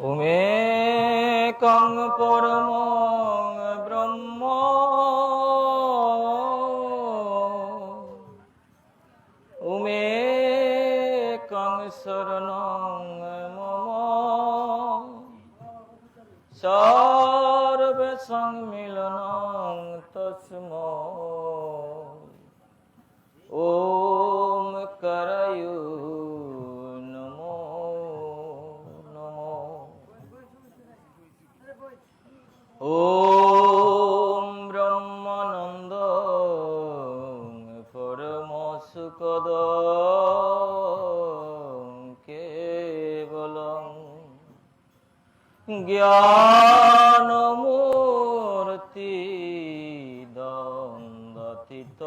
উমে কং পরমো প্রাণ মূর্তি দন্দতিত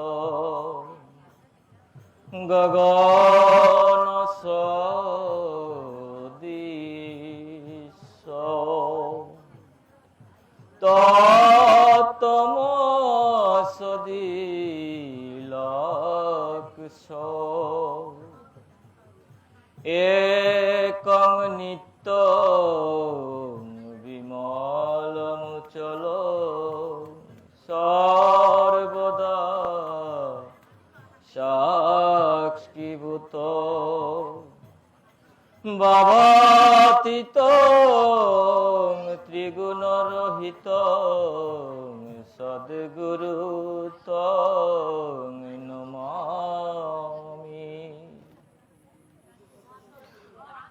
গগন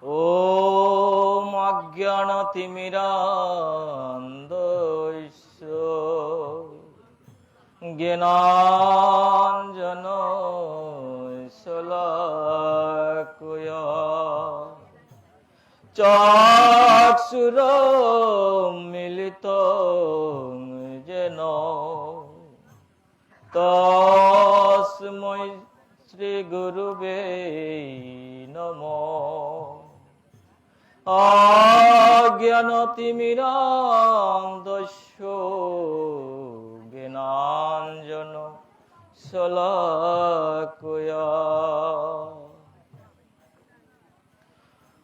ॐ अज्ञानतिमिरान्दस्य ज्ञानञ्जनशलाकया चाक्षुरमिलितं येन तस्मै श्रीगुरुवे অজ্ঞানতিমিরান্দস্য জ্ঞানাঞ্জন সলাকয়া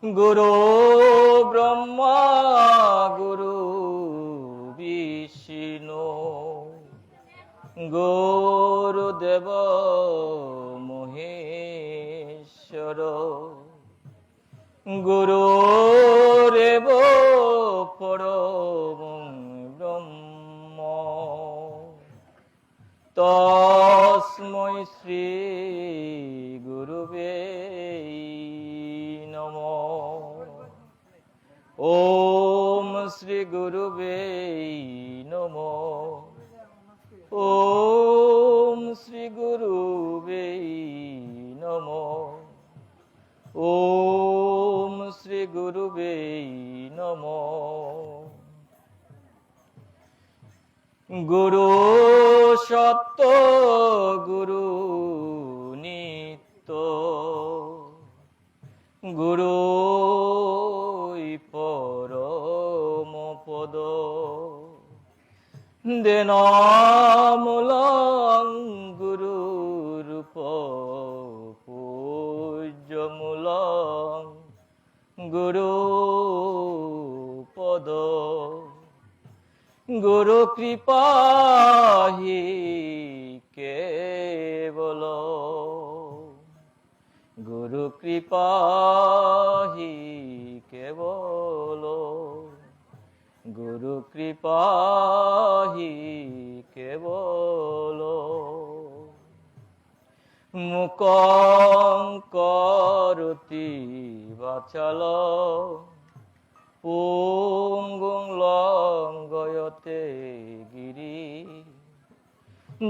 গুরু ব্রহ্মা গুরু বিষ্ণু। গো ಹಿಂದೇನೋ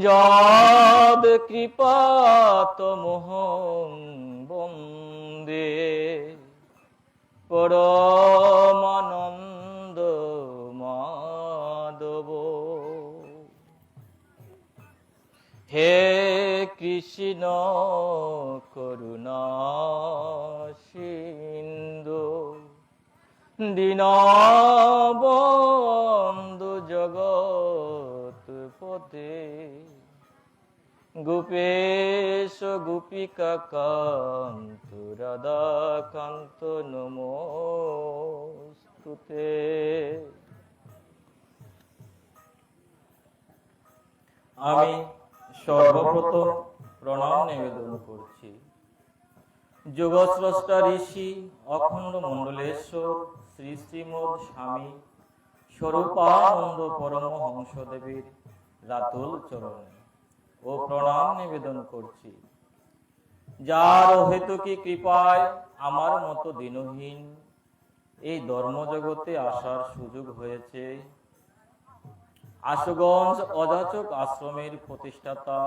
যাদ কৃপাত মোহং বন্দে। পরমানন্দ মাদব হে কৃষ্ণ করুণা সিন্ধু। দিনব গোপেশ গোপিকা কান্ত রাধা কান্ত নমস্তুতে। আমি সর্বপ্রথম প্রণাম নিবেদন করছি। যোগস্রষ্টা ঋষি অখণ্ড মণ্ডলেশ্বর শ্রী শ্রীমদ স্বামী স্বরূপানন্দ পরমহংসদেবীর রাতুল চরণে। ও প্রণাম নিবেদন করছি। যার হেতুকি কৃপায় আমার মতো দিনহীন এই ধর্মজগতে আসার সুযোগ হয়েছে। আশুগঞ্জ অযাচক আশ্রমের প্রতিষ্ঠাতা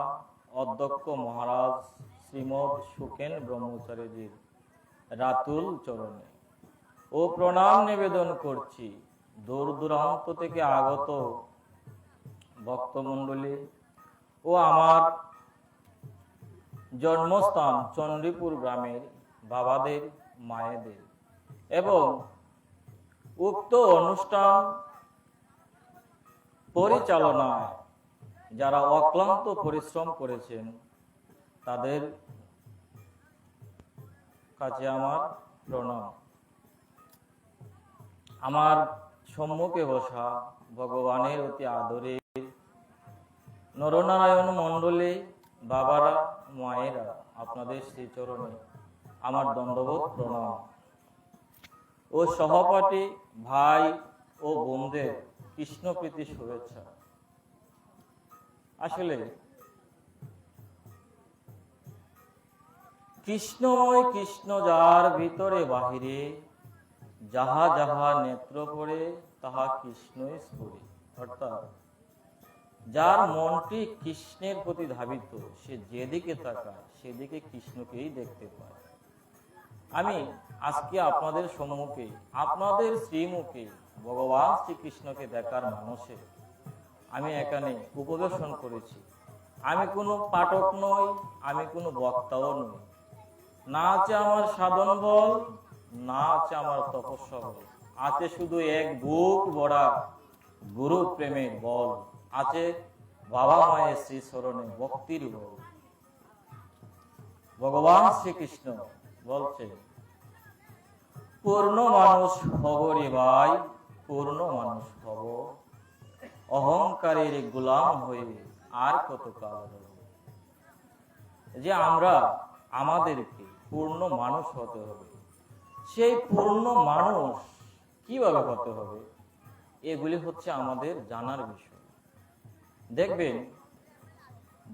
অধ্যক্ষ মহারাজ শ্রীমদ সুকেন ব্রহ্মচারীজির রাতুল চরণে। ও প্রণাম নিবেদন করছি। দূর দূরান্ত থেকে আগত ভক্তমণ্ডলী ও আমার জন্মস্থান চণ্ডীপুর গ্রামের বাবাদের, মায়েদের এবং উক্ত অনুষ্ঠান পরিচালনায় যারা অক্লান্ত পরিশ্রম করেছেন তাদের কাছে আমার প্রণাম। আমার সম্মুখে বসা ভগবানের অতি আদরে নরনারায়ণ মণ্ডলে বাবারা, মায়েরা, আপনাদের শ্রীচরণে আমার দণ্ডবোধ প্রণাম। ও সহপাঠী, ভাই ও বোনদের কৃষ্ণপ্রীতি শুভেচ্ছা। আসলে কৃষ্ণময় কৃষ্ণ যার ভিতরে বাহিরে, যাহা যাহা নেত্র পড়ে, তাহা কৃষ্ণই স্ফুরে। অর্থাৎ যার মনটি কৃষ্ণের প্রতি ধাবিত, সে যেদিকে তাকায়, সেদিকে কৃষ্ণকেই দেখতে পায়। আমি আজকে আপনাদের সম্মুখে, আপনাদের শ্রীমুখে ভগবান শ্রীকৃষ্ণকে দেখার মানুষে আমি এখানে উপবেশন করেছি। আমি কোনো পাঠক নই, আমি কোনো বক্তাও নই। না আছে আমার সাধন বল, না আছে আমার তপস্যা বল। আছে শুধু এক বুক ভরা গুরু প্রেমের বল। আছে বাবা মায়ের শ্রী স্মরণে ভক্তির বল ভগবান শ্রীকৃষ্ণ বলছে, পূর্ণ মানুষ হব রে ভাই, পূর্ণ মানুষ হব। অহংকারের গোলাম হয়ে আর কত কাল যে আমরা আমাদেরকে পূর্ণ মানুষ হতে হবে, সেই পূর্ণ মানুষ কীভাবে হতে হবে, এগুলি হচ্ছে আমাদের জানার বিষয়। দেখবেন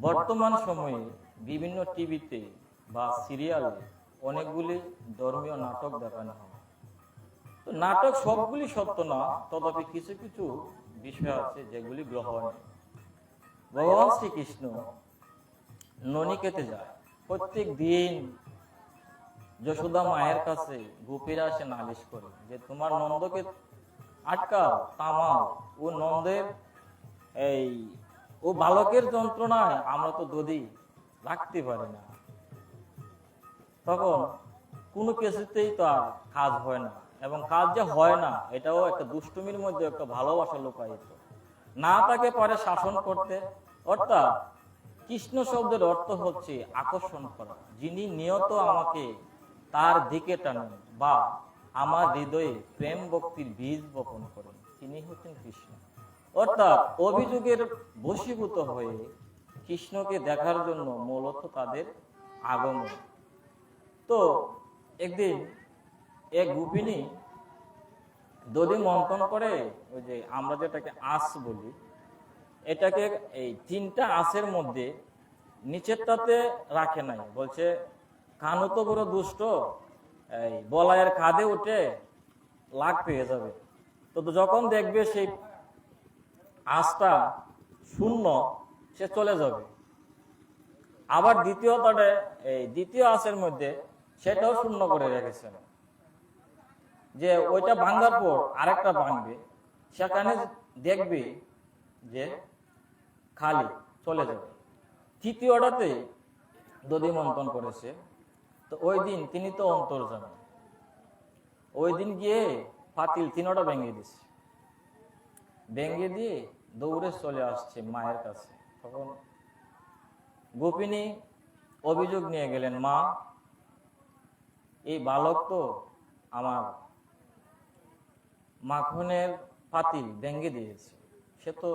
বর্তমান সময়ে বিভিন্ন টিভিতে বা সিরিয়ালে অনেকগুলি ধর্মীয় নাটক দেখানো হয়। তো নাটক সবগুলি সত্য না তথাপি কিছু কিছু বিষয় আছে যেগুলি গ্রহণ ভগবান শ্রীকৃষ্ণ ননিকেতে যায়। প্রত্যেক দিন যশোদা মায়ের কাছে গোপীরা এসে নালিশ করে যে তোমার নন্দকে আটকাও তামাও ও নন্দের এই ও বালকের যন্ত্রণায় আমরা তো দধি রাখতে পারি না, তখন কোনো কিছুতেই তো আর কাজ হয় না। এবং কাজ যে হয় না, এটাও একটা দুষ্টুমির মধ্যে একটা ভালোবাসা লুকায়িত। না তাকে পারে শাসন করতে, অর্থাৎ কৃষ্ণ শব্দের অর্থ হচ্ছে আকর্ষণ করা। যিনি নিয়ত আমাকে তার দিকে টানেন বা আমার হৃদয়ে প্রেম ভক্তির বীজ বপন করেন, তিনি হচ্ছেন কৃষ্ণ। অর্থাৎ অভিযোগের বশীভূত হয়ে কৃষ্ণকে দেখার জন্য মূলত তাদের আগমন। তো একদিন এক গোপিনী দধি মন্থন করে ওই যে আমরা যেটাকে আঁশ বলি এটাকে এই তিনটা আঁশের মধ্যে নিচেরটাতে রাখে নাই। বলছে কানু তো বড় দুষ্ট এই বলায়ের কাঁধে উঠে লাগ পেয়ে যাবে। তো যখন দেখবে সেই আঁশটা শূন্য, সে চলে যাবে। আবার দ্বিতীয়টাতে এই দ্বিতীয় আঁশের মধ্যে সেটাও শূন্য করে রেখেছেন। যে ওইটা ভাঙার পর আরেকটা ভাঙবে, সেখানে দেখবে যে খালি চলে যাবে। তৃতীয়টাতে দধি মন্থন করেছে, তো ওই দিন তিনি তো অন্তর জানেন ওই দিন গিয়ে ফাতিল তিনোটা ভেঙে দিছে ভেঙে দিয়ে দৌড়ে চলে আসছে মায়ের কাছে। তখন গোপিনী অভিযোগ নিয়ে গেলেন, মা, এই বালক তো আমার মাখনের পাতিল ভেঙে দিয়েছে। সে তো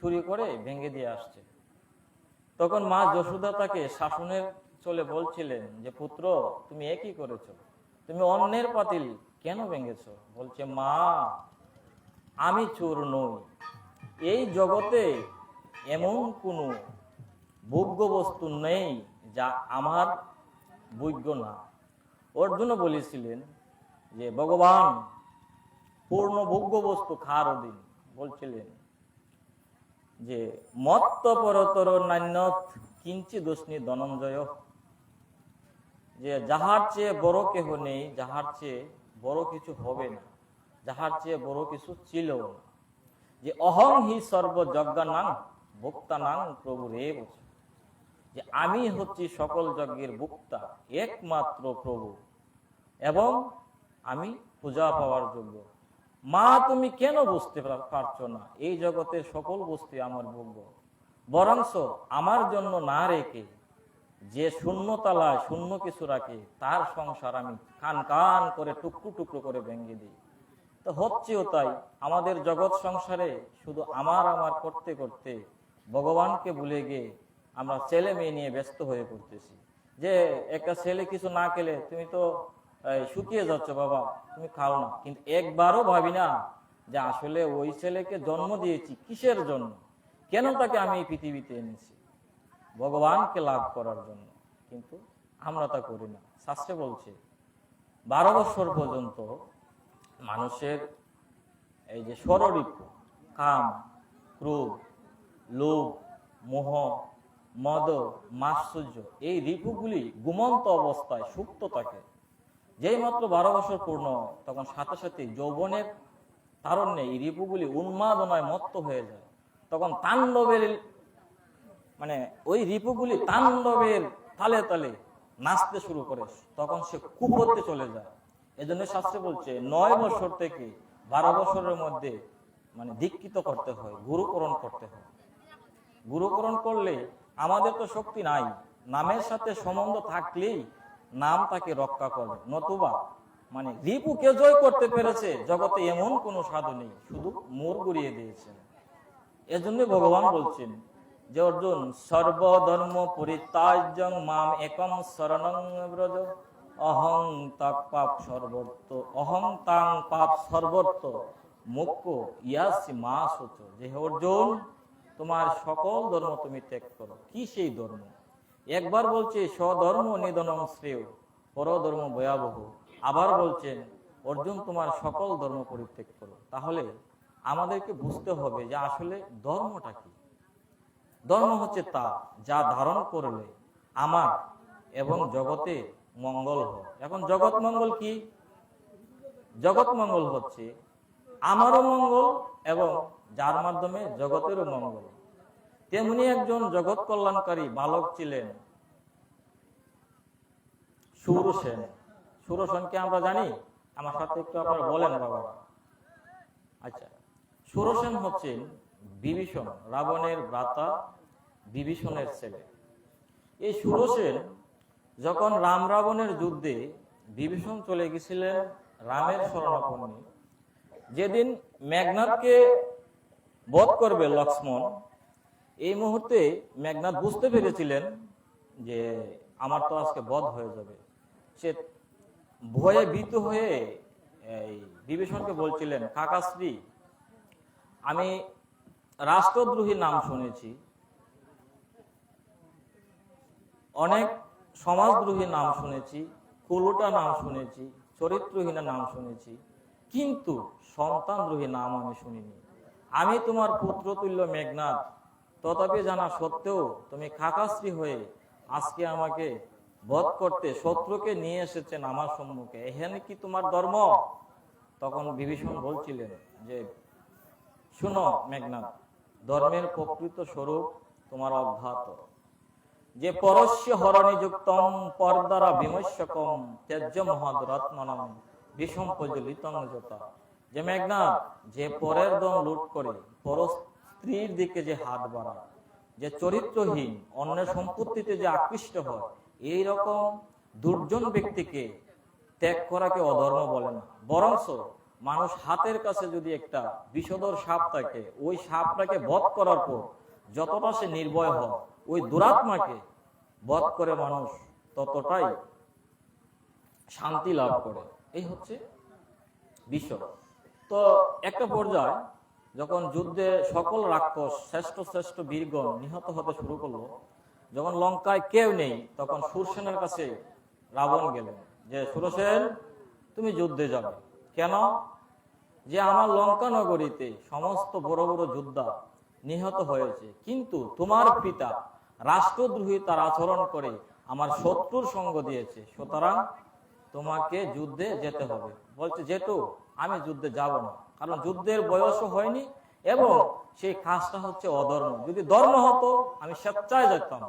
চুরি করে ভেঙে দিয়ে আসছে। তখন মা যশোদা তাকে শাসনের চলে বলছিলেন যে, পুত্র, তুমি একই করেছ? তুমি অন্যের পাতিল কেন ভেঙেছো? বলছে, মা আমি চোর নই। এই জগতে এমন কোনো ভোগ্য বস্তু নেই যা আমার যোগ্য না। অর্জুন বলেছিলেন যে, ভগবান, পূর্ণ ভোগ্য বস্তু খার অধীন। বলছিলেন যে মত্ত পরতর নান্যত কিঞ্চি দোষনি ধনঞ্জয়। যে, যাহার চেয়ে বড় কেহ নেই, যাহার চেয়ে বড় কিছু হবে না। যাহার চেয়ে বড় কিছু ছিল। যে অহং হি সর্বযজ্ঞানাং, ভোক্তানাং প্রভু রে যে আমি হচ্ছি সকল যজ্ঞের ভোক্তা, একমাত্র প্রভু। এবং আমি পূজা পাওয়ার যোগ্য। মা, তুমি কেন বুঝতে পার- পারছ না? এই জগতের সকল বস্তু আমার ভোগ্য। বরংস আমার জন্য না রেখে, যে শূন্য তালায় শূন্য কিছু রাখে, তার সংসার আমি কান কান করে টুকরো টুকরো করে ভেঙে দিই। তো হচ্ছেও তাই। আমাদের জগৎ সংসারে শুধু আমার আমার করতে করতে ভগবানকে ভুলে গিয়ে আমরা ছেলে মেয়ে নিয়ে ব্যস্ত হয়ে পড়তেছি। যে একটা ছেলে কিছু না খেলে তুমি তো শুকিয়ে যাচ্ছ বাবা, তুমি খাও না। কিন্তু একবারও ভাবি না যে আসলে ওই ছেলেকে জন্ম দিয়েছি কিসের জন্য? কেন তাকে আমি এই পৃথিবীতে এনেছি? ভগবানকে লাভ করার জন্য। কিন্তু আমরা তা করি না। শাস্ত্রে বলছে, বারো বছর পর্যন্ত মানুষের এই যে ষড়রিপু কাম, ক্রোধ, লোভ, মোহ, মদ মাশ্চর্য এই রিপুগুলি ঘুমন্ত অবস্থায় সুপ্ত থাকে। যেই মাত্র বারো বছর পূর্ণ, তখন সাথে সাথে যৌবনের তারণ্যে এই রিপুগুলি উন্মাদনায় মত্ত হয়ে যায়। তখন তাণ্ডবের মানে ওই রিপুগুলি তাণ্ডবের তালে তালে নাচতে শুরু করে, তখন সে কুপড়তে চলে যায়। এজন্য শাস্ত্রে বলছে, নয় বছর থেকে বারো বছরের মধ্যে মানে দীক্ষিত করতে হয়, গুরুকরণ করতে হয়। গুরুকরণ করলে আমাদের তো শক্তি নাই, নামের সাথে সম্বন্ধ থাকলেই নাম তাকে রক্ষা করবে নতুবা মানে রিপুকে জয় করতে পেরেছে, জগতে এমন কোনো সাধু নেই, শুধু মোর গুড়িয়ে দিয়েছেন এজন্য ভগবান বলছেন যে, অর্জুন, সর্বধর্ম পরিত্যাজ্যং মাম একম শরণং ব্রজ। অহং তাক পাপ সর্বত্র, অহং তাং পাপ সর্বত্র মুখ্য ইয়াসি মা সচ যে অর্জুন, তোমার সকল ধর্ম তুমি ত্যাগ করো। কি সেই ধর্ম? একবার বলছে, স্বধর্ম নিধনম শ্রেয়, পরধর্ম ভয়াবহ। আবার বলছেন, অর্জুন, তোমার সকল ধর্ম পরিত্যাগ করো। তাহলে আমাদেরকে বুঝতে হবে যে আসলে ধর্মটা কি। ধর্ম হচ্ছে তা, যা ধারণ করলে আমার এবং জগতে মঙ্গল হয় এখন জগৎ মঙ্গল কি? জগৎ মঙ্গল হচ্ছে আমারও মঙ্গল এবং যার মাধ্যমে জগতেরও মঙ্গল। তেমনি একজন জগৎ কল্যাণকারী বালক ছিলেন সুরসেন সুরসেনকে আমরা জানি। আমার সাথে একটু আপনারা বলেন বাবা। আচ্ছা সুরসেন হচ্ছেন বিভীষণ, রাবণের ভ্রাতা বিভীষণের ছেলে। এই সুরসেন যখন রাম রাবণের যুদ্ধে বিভীষণ চলে গেছিলেন রামের শরণাপন্নে, যেদিন মেঘনাথকে বধ করবে লক্ষ্মণ, এই মুহূর্তে মেঘনাথ বুঝতে পেরেছিলেন যে আমার তো আজকে বধ হয়ে যাবে। সে ভয়ে ভীত হয়ে এই বিভীষণকে বলছিলেন কাকাশ্রী আমি রাষ্ট্রদ্রোহী নাম শুনেছি। অনেক সমাজদ্রোহী নাম শুনেছি কুলুটা নাম শুনেছি চরিত্রহীনা নাম শুনেছি, কিন্তু সন্তানদ্রোহী নাম আমি শুনিনি। আমি তোমার পুত্র পুত্রতুল্য মেঘনাথ তথাপি জানা সত্ত্বেও তুমি খাকাশ্রী হয়ে আজকে আমাকে বধ করতে শত্রুকে নিয়ে এসেছেন আমার সম্মুখে। এখানে কি তোমার ধর্ম? তখন বিভীষণ বলছিলেন যে, শুনো মেঘনাথ ধর্মের প্রকৃত স্বরূপ তোমার অজ্ঞাত। যে পরস্য হরণি যুক্তম পর্দারা বিমস্যকম ত্যাজ্য মহদ রত্ননম বিষম প্রজ্বলিতং যে মেঘনাথ যে পরের দম লুট করে পর স্ত্রীর দিকে যে হাত বাড়ায়, যে চরিত্রহীন, অন্যের সম্পত্তিতে যে আকৃষ্ট হয়, এই রকম দুর্জন ব্যক্তিকে ত্যাগ করাকে অধর্ম বলে না। বরংস মানুষ হাতের কাছে যদি একটা বিষদর সাপ থাকে, ওই সাপটাকে বধ করার পর যতটা সে নির্ভয় হয় ওই দুরাত্মাকে বধ করে মানুষ ততটাই শান্তি লাভ করে। এই হচ্ছে বিষয়। তো একটা পর্যায়ে যখন যুদ্ধে সকল রাক্ষস শ্রেষ্ঠ শ্রেষ্ঠ বীরগণ নিহত হতে শুরু করল যখন লঙ্কায় কেউ নেই তখন সুরসেনের কাছে রাবণ গেলেন যে সুরসেন তুমি যুদ্ধে যাবে। কেন? যে আমার লঙ্কা নগরীতে সমস্ত বড় বড় যোদ্ধা নিহত হয়েছে। কিন্তু তোমার পিতা রাষ্ট্রদ্রোহী তার আচরণ করে আমার শত্রুর সঙ্গ দিয়েছে। সুতরাং তোমাকে যুদ্ধে যেতে হবে। বলছে যেটু আমি যুদ্ধে যাব না। কারণ যুদ্ধের বয়সও হয়নি এবং সেই কাজটা হচ্ছে অধর্ম। যদি ধর্ম হতো, আমি স্বেচ্ছায় যেতাম।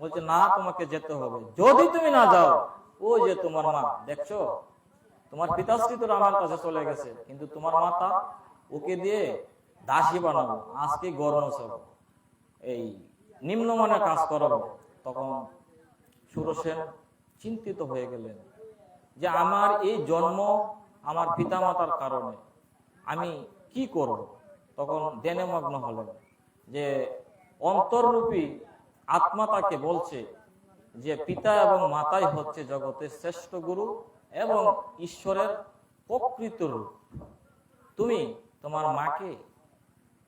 বলছে, না, তোমাকে যেতে হবে। যদি তুমি না যাও ও যে তোমার মা, দেখছ? তোমার পিতাশ্রী তো আমার কাছে চলে গেছে, কিন্তু তোমার মাতা ওকে দিয়ে দাসী বানাবো। আজকে গরম সব এই নিম্নমানের কাজ করাবো। তখন সুরসেন চিন্তিত হয়ে গেলেন যে আমার এই জন্ম আমার পিতামাতার কারণে আমি কি করব? তখন ধ্যানমগ্ন হলেন যে অন্তর্রূপী আত্মা তাকে বলছে যে পিতা এবং মাতাই হচ্ছে জগতের শ্রেষ্ঠ গুরু এবং ঈশ্বরের প্রকৃত রূপ। তুমি তোমার মাকে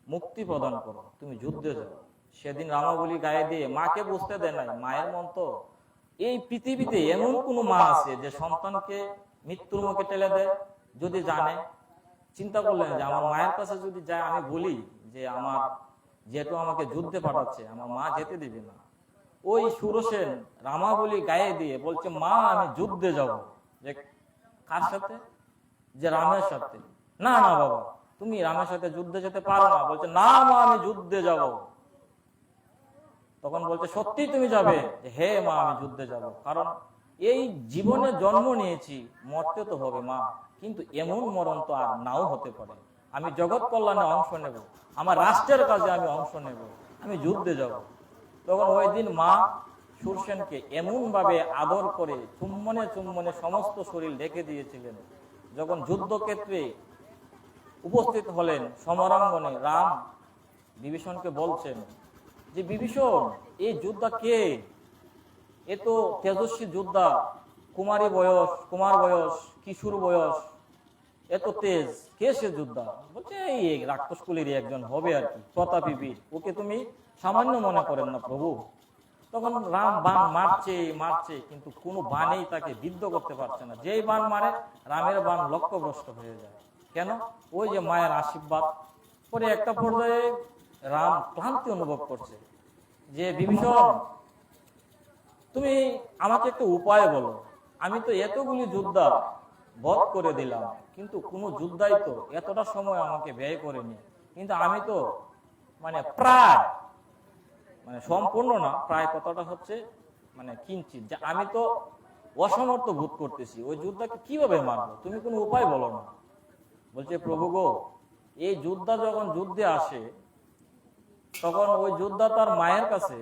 মুক্তি প্রদান করো। তুমি যুদ্ধে যাও। সেদিন রামাবলী গায়ে দিয়ে মাকে বুঝতে দেয় নাই, মায়ের মন তো। এই পৃথিবীতে এমন কোন মা আছে যে সন্তানকে মৃত্যুর মুখে ঠেলে দেয়, যদি জানে। চিন্তা করলেন যে আমার মায়ের কাছে যদি যায়, আমি বলি যে আমার যেহেতু আমাকে যুদ্ধে পাঠাচ্ছে, আমার মা যেতে দিবে না। ওই সুরসেন রামাবলী গায়ে দিয়ে বলছে, মা, আমি যুদ্ধে যাব। যে কার সাথে? যে রামের সাথে। না না, বাবা, তুমি রামের সাথে যুদ্ধে যেতে পারো না। বলছে, না, মা, আমি যুদ্ধে যাব। তখন বলছে, সত্যি তুমি যাবে? হে মা, আমি যুদ্ধে যাব। কারণ এই জীবনে জন্ম নিয়েছি, মরতে তো হবে মা, কিন্তু এমন মরণ তো আর নাও হতে পারে। আমি জগৎ কল্যাণে অংশ নেব, আমার রাষ্ট্রের কাজে আমি অংশ নেব, আমি যুদ্ধে যাব। তখন ওই দিন মা সুরসেনকে এমন ভাবে আদর করে চুম্বনে চুম্বনে সমস্ত শরীর ঢেকে দিয়েছিলেন। যখন যুদ্ধক্ষেত্রে উপস্থিত হলেন সমরাঙ্গনে রাম বিভীষণকে বলছেন যে বিভীষণ এই যোদ্ধা কে? এ তো তেজস্বী যোদ্ধা, কুমারী বয়স, কুমার বয়স, কিশোর বয়স এত তেজ, কে সে যোদ্ধা? বলছে এই রাক্ষস কুলেরই একজন হবে আর কি, প্রতাপী বীর। ওকে তুমি সামান্য মনে করেন না প্রভু। তখন রাম বান মারছে মারছে, কিন্তু কোনো বানেই তাকে বিদ্ধ করতে পারছে না। যেই বান মারে, রামের বান লক্ষ্যভ্রষ্ট হয়ে যায়। কেন? ওই যে মায়ের আশীর্বাদ। পরে একটা পর্যায়ে রাম ক্লান্তি অনুভব করছে। যে বিভীষণ, তুমি আমাকে একটু উপায় বলো। আমি তো এতগুলি যোদ্ধা বধ করে দিলাম, কিন্তু কোনো যোদ্ধাই তো এতটা সময় আমাকে ব্যয় করেনি। কিন্তু আমি তো মানে প্রায় মানে সম্পূর্ণ না, প্রায় কতটা হচ্ছে মানে কিঞ্চিত। যে আমি তো অসমর্থ বোধ করতেছি, ওই যোদ্ধাকে কীভাবে মারবো? তুমি কোনো উপায় বলো না। বলছে, প্রভু গো, এই যোদ্ধা যখন যুদ্ধে আসে তখন ওই যোদ্ধা তার মায়ের কাছে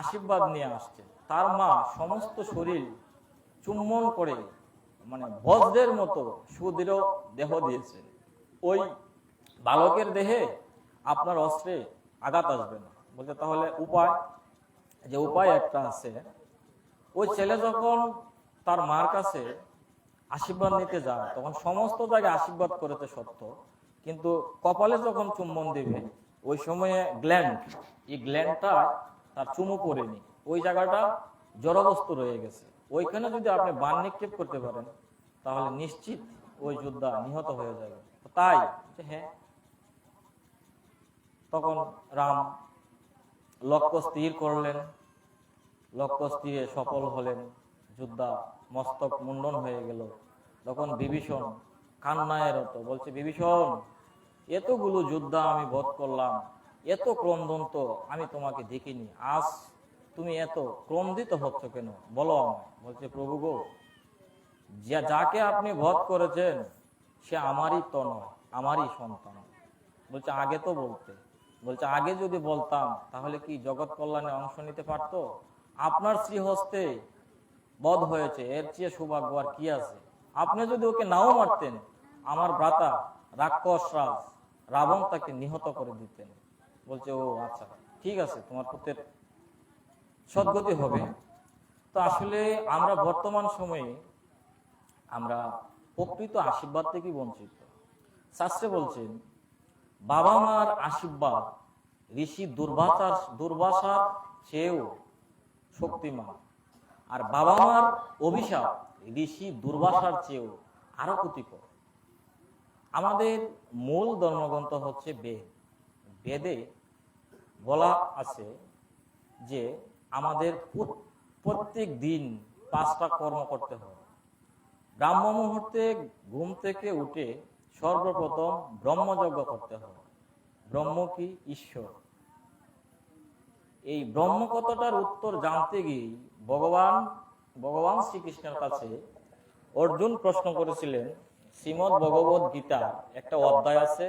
আশীর্বাদ নিয়ে আসছে। তার মা সমস্ত শরীর চুম্বন করে মানে বজ্রের মতো সুদৃঢ় দেহ দিয়েছে। ওই বালকের দেহে আপনার অস্ত্রে আঘাত আসবে না। বলছে, তাহলে উপায় যে উপায় একটা আছে, ওই ছেলে যখন তার মার কাছে আশীর্বাদ নিতে যায়, তখন সমস্ত জায়গায় আশীর্বাদ করেছে সত্য। কিন্তু কপালে যখন চুম্বন দিবে ওই সময়ে গ্ল্যান্ড এই গ্ল্যান্ডটা তার চুমু পড়েনি ওই জায়গাটা জড়বস্তু রয়ে গেছে। ওইখানে যদি আপনি বান নিক্ষেপ করতে পারেন, তাহলে নিশ্চিত ওই যোদ্ধা নিহত হয়ে যাবে। তাই হ্যাঁ তখন রাম লক্ষ্য স্থির করলেন। লক্ষ্য স্থিরে সফল হলেন। যোদ্ধা মস্তক মুন্ডন হয়ে গেল। তখন বিভীষণ কান্নায় রত। বলছে, বিভীষণ এতগুলো যোদ্ধা আমি বধ করলাম, এত ক্রন্দন তো আমি তোমাকে দেখিনি। আজ তুমি এত ক্রন্দিত হচ্ছ কেন? বলো আমায়। বলছে, প্রভু গো যাকে আপনি বধ করেছেন, সে আমারই তো নয়, আমারই সন্তান। বলছে, আগে তো বলতে। বলছে, আগে যদি বলতাম, তাহলে কি জগৎ কল্যাণে অংশ নিতে পারতো? আপনার শ্রীহস্তে বধ হয়েছে, এর চেয়ে সৌভাগ্য আর কি আছে? আপনি যদি ওকে নাও মারতেন, আমার ভ্রাতা রাক্ষস রাজ রাবণ তাকে নিহত করে দিতেন। বলছে, ও আচ্ছা ঠিক আছে, তোমার পুত্রের সদ্গতি হবে। তো আসলে আমরা বর্তমান সময়ে আমরা প্রকৃত আশীর্বাদ থেকে বঞ্চিত। শাস্ত্রে বলছেন বাবা মার আশীর্বাদ ঋষি দুর্বাসার দুর্বাসার চেয়েও শক্তিমান। আর বাবা মার অভিশাপ ঋষি দুর্বাসার চেয়েও আরও ক্ষতিকর। আমাদের মূল ধর্মগ্রন্থ হচ্ছে বেদ বেদে বলা আছে যে আমাদের প্রত- প্রত্যেক দিন পাঁচটা কর্ম করতে হবে। ব্রাহ্ম মুহূর্তে ঘুম থেকে উঠে সর্বপ্রথম ব্রহ্মযজ্ঞ করতে হবে। ব্রহ্ম কি ঈশ্বর? এই ব্রহ্ম কথাটার উত্তর জানতে গিয়ে ভগবান ভগবান শ্রীকৃষ্ণের কাছে অর্জুন প্রশ্ন করেছিলেন শ্রীমদ ভগবত গীতা একটা অধ্যায় আছে,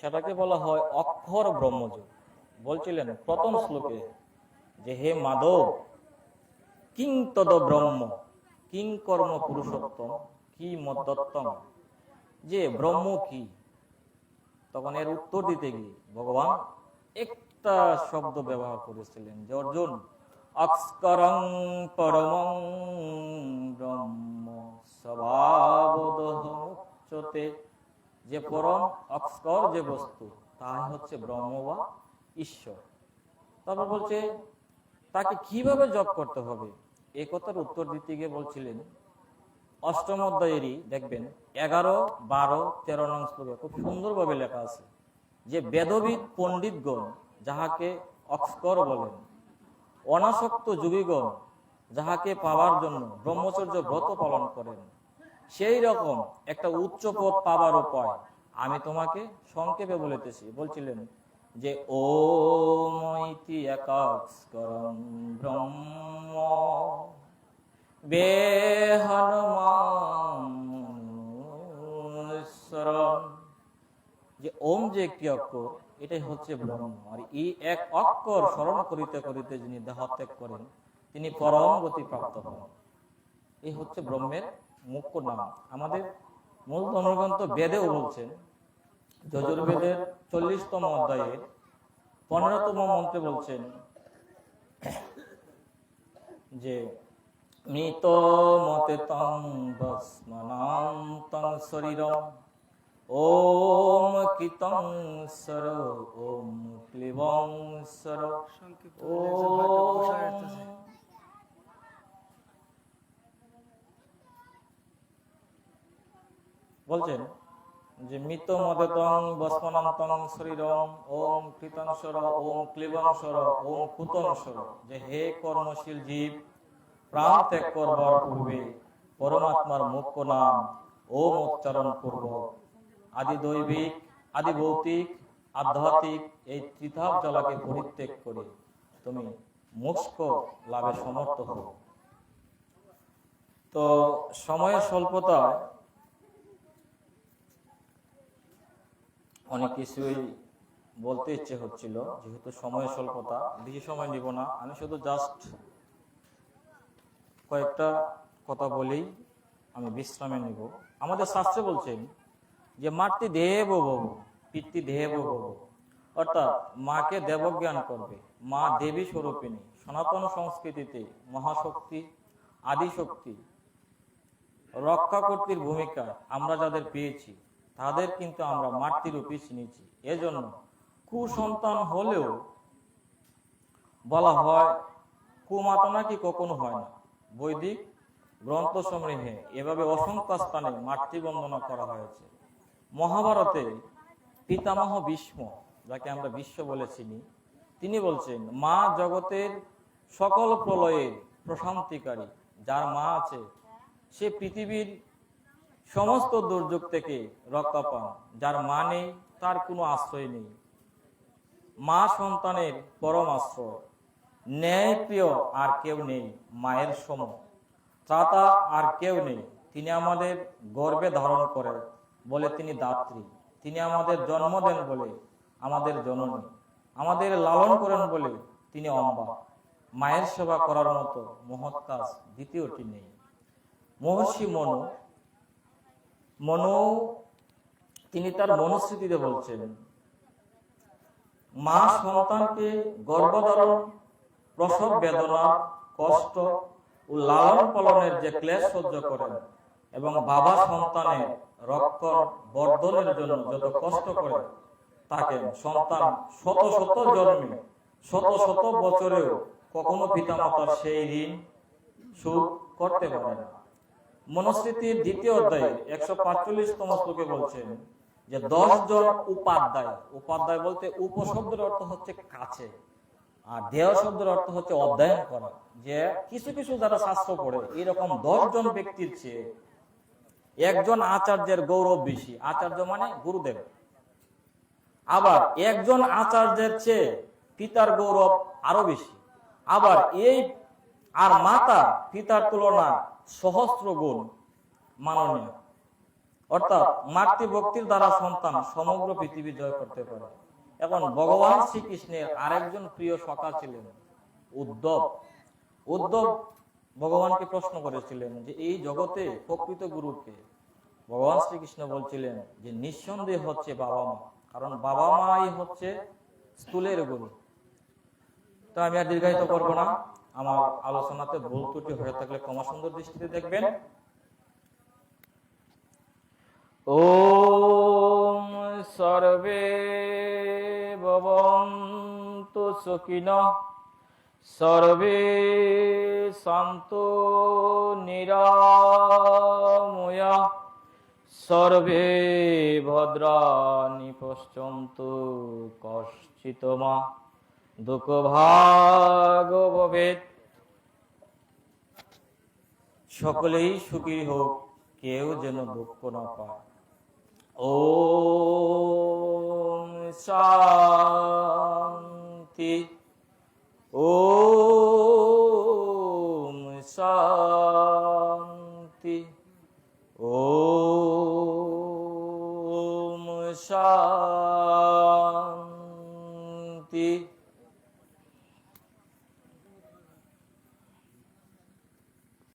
সেটাকে বলা হয় অক্ষর ব্রহ্মযোগ। বলছিলেন প্রথম শ্লোকে যে, হে মাধব, কিং তদ ব্রহ্ম, কিং কর্ম পুরুষোত্তম, কি মদ্দত্তম যে, ব্রহ্ম কি? তখন এর উত্তর দিতে গিয়ে ভগবান একটা শব্দ ব্যবহার করেছিলেন যে, অর্জুন অক্সকরং পরমং ব্রহ্ম স্বভাবদহমুচ্যতে যে পরম অক্সকর যে বস্তু তাই হচ্ছে ব্রহ্ম বা ঈশ্বর। তারপর বলছে, তাকে কীভাবে জপ করতে হবে? এ কথার উত্তর দিতে গিয়ে বলছিলেন, অষ্টম অধ্যায়েরই, দেখবেন, এগারো, বারো, তেরো নং শ্লোকে খুব সুন্দরভাবে লেখা আছে যে, বেদবিদ পণ্ডিতগণ যাহাকে অক্সকর বলেন, অনাসক্ত যুগীগণ যাহাকে পাওয়ার জন্য ব্রহ্মচর্য ব্রত পালন করেন সেই রকম একটা উচ্চ পদ পাবার উপায় আমি তোমাকে সংক্ষেপে বলিতেছি। বলছিলেন যে ও মৈতি যে, ওম যে একটি অক্ষর, এটাই হচ্ছে ব্রহ্ম। আর এই এক অক্ষর স্মরণ করিতে করিতে যিনি দেহত্যাগ করেন, তিনি পরম গতি প্রাপ্ত হন। এই হচ্ছে ব্রহ্মের মুখ্য নাম আমাদের মূল ধর্মগ্রন্থ বেদেও বলছেন, যজুর্বেদের চল্লিশতম অধ্যায়ের পনেরোতম মন্ত্রে বলছেন যে, মৃত মতে তং ভস্মনাম তং শরীরম, ওম কীতং সর, ওম ক্লিবং সর। ওম বলছেন যে মৃত মদতং বস্মনান্তং শরীরম, ওম কৃতংসর ওম ক্লিবংসর ওম কুতংসর যে হে কর্মশীল জীব, প্রাণ ত্যাগ করবার পূর্বে পরমাত্মার মুখ্য নাম ওম উচ্চারণ পূর্বক আদি দৈবিক, আদি ভৌতিক, আধ্যাত্মিক এই ত্রিধাপ জলাকে পরিত্যাগ করে তুমি মোক্ষ লাভে সমর্থ হও। তো সময়ের স্বল্পতায় অনেক কিছুই বলতে ইচ্ছে হচ্ছিল, যেহেতু সময় স্বল্পতা, বেশি সময় নিব না। আমি শুধু জাস্ট কয়েকটা কথা বলেই আমি বিশ্রামে নিব। আমাদের শাস্ত্রে বলছেন যে, মাতৃ দেব ভব, পিতৃ দেব ভব। অর্থাৎ মাকে দেবজ্ঞান করবে, মা দেবী স্বরূপিণী, সনাতন সংস্কৃতিতে মহাশক্তি, আদিশক্তি রক্ষা কর্তীর ভূমিকা আমরা যাদের পেয়েছি। তাদের কিন্তু আমরা মাতৃরূপে চিনেছি। এজন্য কুসন্তান হলেও বলা হয়, কুমাতা নাকি কখনো হয় না। বৈদিক গ্রন্থ সমূহে এভাবে অসংখ্য স্থানে মাতৃবন্দনা করা হয়েছে। মহাভারতে পিতামহ ভীষ্ম, যাকে আমরা বিশ্ব বলে চিনি, তিনি বলছেন, মা জগতের সকল প্রলয়ের প্রশান্তিকারী, যার মা আছে, সে পৃথিবীর সমস্ত দুর্যোগ থেকে রক্ষা পান যার মা নেই তার কোনো আশ্রয় নেই। মা সন্তানের পরম আশ্রয়। ন্যায় প্রিয় আর কেউ নেই মায়ের সম। ত্রাতা আর কেউ নেই। তিনি আমাদের গর্বে ধারণ করেন বলে তিনি দাত্রী। তিনি আমাদের জন্ম দেন বলে আমাদের জননী। আমাদের লালন করেন বলে তিনি অম্বা। মায়ের সেবা করার মতো মহৎ কাজ দ্বিতীয়টি নেই। মহর্ষি মনু মনু, তিনি তার মনুস্মৃতিতে বলছেন, মা সন্তানকে গর্ভধারণ, প্রসব বেদনার কষ্ট ও লালন পালনের যে ক্লেশ সহ্য করেন এবং বাবা সন্তানের রক্ষণ বর্ধনের জন্য যত কষ্ট করে তাকে সন্তান শত শত জন্মে, শত শত বছরেও কখনো পিতামাতার সেই ঋণ সুখ করতে পারে না। মনস্মৃতির দ্বিতীয় অধ্যায়ে একশো পাঁচচল্লিশতম শ্লোকে বলছেন যে দশ জন উপাধ্যায়। উপাধ্যায় বলতে উপশব্দের অর্থ হচ্ছে কাছে। আর দেহ শব্দের অর্থ হচ্ছে অধ্যয়ন করা। যে কিছু কিছু যারা শাস্ত্র পড়ে, এরকম দশ জন ব্যক্তির চেয়ে একজন আচার্যের গৌরব বেশি। আচার্য মানে গুরুদেব। আবার একজন আচার্যের চেয়ে পিতার গৌরব আরও বেশি। আবার এই আর মাতা পিতার তুলনায় সহস্র গুণ মাননীয়। অর্থাৎ মাতৃভক্তির দ্বারা সন্তান সমগ্র পৃথিবী জয় করতে পারে। এখন ভগবান শ্রীকৃষ্ণের আরেকজন প্রিয় সখা ছিলেন উদ্ধব। উদ্ধব ভগবানকে প্রশ্ন করেছিলেন যে, এই জগতে প্রকৃত গুরুকে ভগবান শ্রীকৃষ্ণ বলছিলেন যে, নিঃসন্দেহ হচ্ছে বাবা মা, কারণ বাবা মাই হচ্ছে স্থূলের গুরু। তো আমি আর দীর্ঘায়িত করব না। আমার আলোচনাতে ভুল ত্রুটি হয়ে থাকলে ক্ষমা সুন্দর দৃষ্টিতে দেখবেন। ওম সর্বে ভবন্তু সুখিন, সর্বে শান্ত নিরাময়, সর্বে ভদ্রাণি পশ্যন্তু কশ্চিত মা দুঃখ ভাগ ভবেত সকলেই সুখী হোক, কেউ যেন দুঃখ না পায়। ও শান্তি। ও শান্তি। ও